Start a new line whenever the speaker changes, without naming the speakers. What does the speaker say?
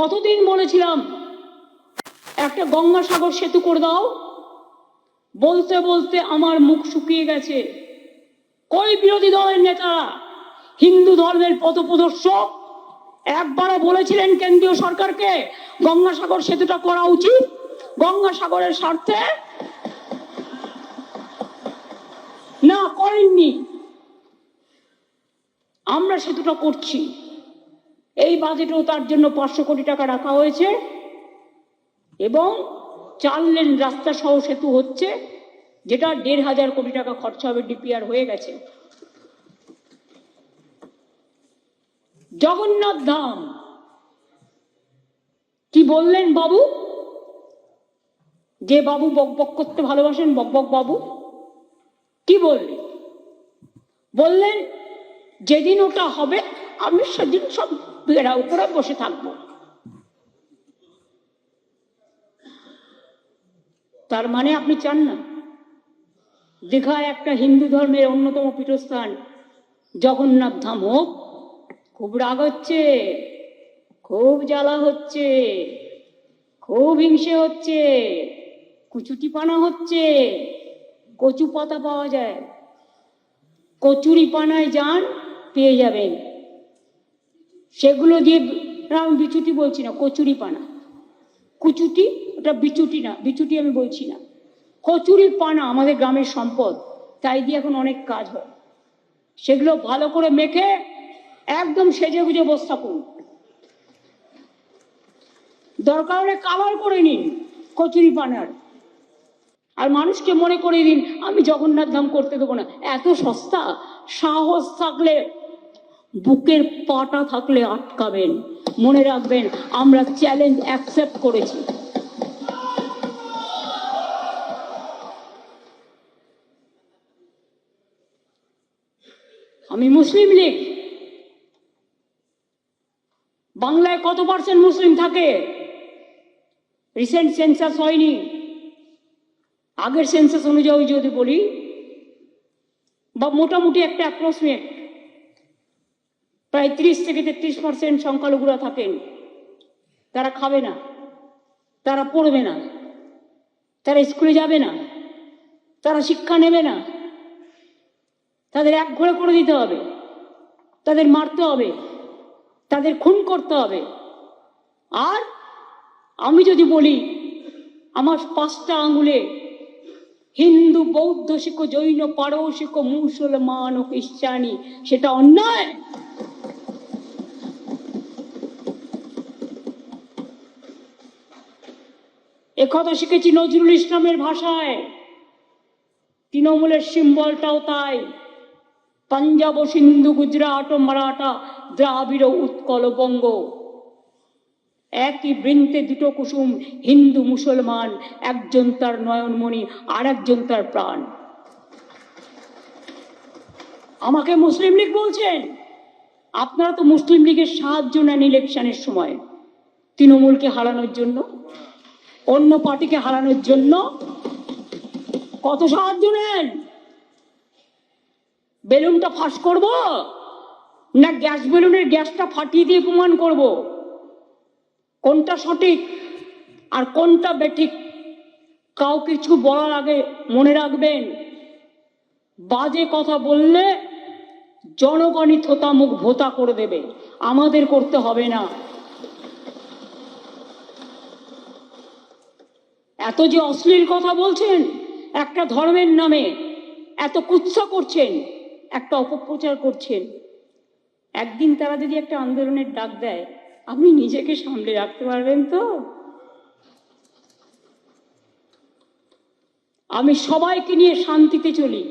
কতদিন বলেছিলাম, একটা গঙ্গাসাগর সেতু করে দাও। বলতে বলতে আমার মুখ শুকিয়ে গেছে। কই বিরোধী দলের নেতারা হিন্দু ধর্মের পথপ্রদর্শক? একবারও বলেছিলেন কেন্দ্রীয় সরকারকে গঙ্গাসাগর সেতুটা করা উচিত। গঙ্গাসাগরের স্বার্থে না করেননি। আমরা সেতুটা করছি। এই বাজেটেও তার জন্য পাঁচশো কোটি টাকা রাখা হয়েছে। এবং চার লেন রাস্তা সহ সেতু হচ্ছে, যেটা দেড় হাজার কোটি টাকা খরচা হবে, ডিপিআর হয়ে গেছে। জগন্নাথ ধাম, কি বললেন বাবু? যে বাবু বক বক করতে ভালোবাসেন, বক বক বাবু, কি বললেন? বললেন, যেদিন ওটা হবে আমি সেদিন সব বেড়া উপরে বসে থাকব। তার মানে আপনি চান না? দীঘায় একটা হিন্দু ধর্মের অন্যতম পীঠস্থান, জগন্নাথ ধাম হোক, খুব রাগ হচ্ছে, খুব জ্বালা হচ্ছে, খুব হিংসে হচ্ছে কুচুটি পানা হচ্ছে কচু পাতা পাওয়া যায়। কচুরি পানায় যান, পেয়ে যাবেন। সেগুলো দিয়ে আমি বিচুটি বলছি না কচুরি পানা কুচুটি, ওটা বিচুটি না, বিচুটি আমি বলছি না। কচুরি পানা আমাদের গ্রামের সম্পদ, তাই দিয়ে এখন অনেক কাজ হয়। সেগুলো ভালো করে মেখে একদম সেজে গুজে বস্তা করুন। দরকার হলে কালার করে নিন কচুরি পানার আর মানুষকে মনে করে দিন, আমি জগন্নাথ ধাম করতে দেবো না। এত সস্তা, সাহস থাকলে বুকের পাটা থাকলে আটকাবেন। মনে রাখবেন, আমরা চ্যালেঞ্জ অ্যাকসেপ্ট করেছি। আমি মুসলিম লীগ। বাংলায় কত পার্সেন্ট মুসলিম থাকে? রিসেন্ট সেন্সাস হয়নি। আগের সেন্সাস অনুযায়ী যদি বলি, বা মোটামুটি একটা অ্যাপ্রক্সিমেট প্রায় ত্রিশ থেকে তেত্রিশ পার্সেন্ট সংখ্যালঘুরা থাকেন। তারা খাবে না। তারা পড়বে না। তারা স্কুলে যাবে না। তারা শিক্ষা নেবে না। তাদের এক ঘরে করে দিতে হবে। তাদের মারতে হবে। তাদের খুন করতে হবে। আর আমি যদি বলি, আমার পাঁচটা আঙুলে হিন্দু, বৌদ্ধ, শিখ, জৈন, পারসিক, মুসলমান ও খ্রিস্টানি, সেটা অন্যায়। একথা শিখেছি নজরুল ইসলামের ভাষায়। তৃণমূলের সিম্বলটাও তাই। পাঞ্জাব ও সিন্ধু, গুজরাট ও মারাঠা দ্রাবিড় উৎকল বঙ্গ। একই বৃন্তে দুটো কুসুম, হিন্দু, মুসলমান, একজন তার নয়নমণি আর একজন তার প্রাণ। আমাকে মুসলিম লীগ বলছেন? আপনারা তো মুসলিম লীগের সাহায্য নেন ইলেকশনের সময়। তৃণমূলকে হারানোর জন্য। অন্য পার্টিকে হারানোর জন্য কত সাহায্য নেন? বেলুনটা ফাঁস করব? না গ্যাস বেলুনের গ্যাসটা ফাটিয়ে দিয়ে প্রমাণ করব? কোনটা সঠিক আর কোনটা বেঠিক? কাউ কিছু বলার আগে মনে রাখবেন, বাজে কথা বললে জনগণই থোতা মুখ ভোতা করে দেবে। আমাদের করতে হবে না। এত যে অশ্লীল কথা বলছেন, একটা ধর্মের নামে এত কুৎসা করছেন, একটা অপপ্রচার করছেন। একদিন তারা যদি একটা আন্দোলনের ডাক দেয়, আপনি নিজেকে সামলে রাখতে পারবেন তো? আমি সবাইকে নিয়ে শান্তিতে চলি।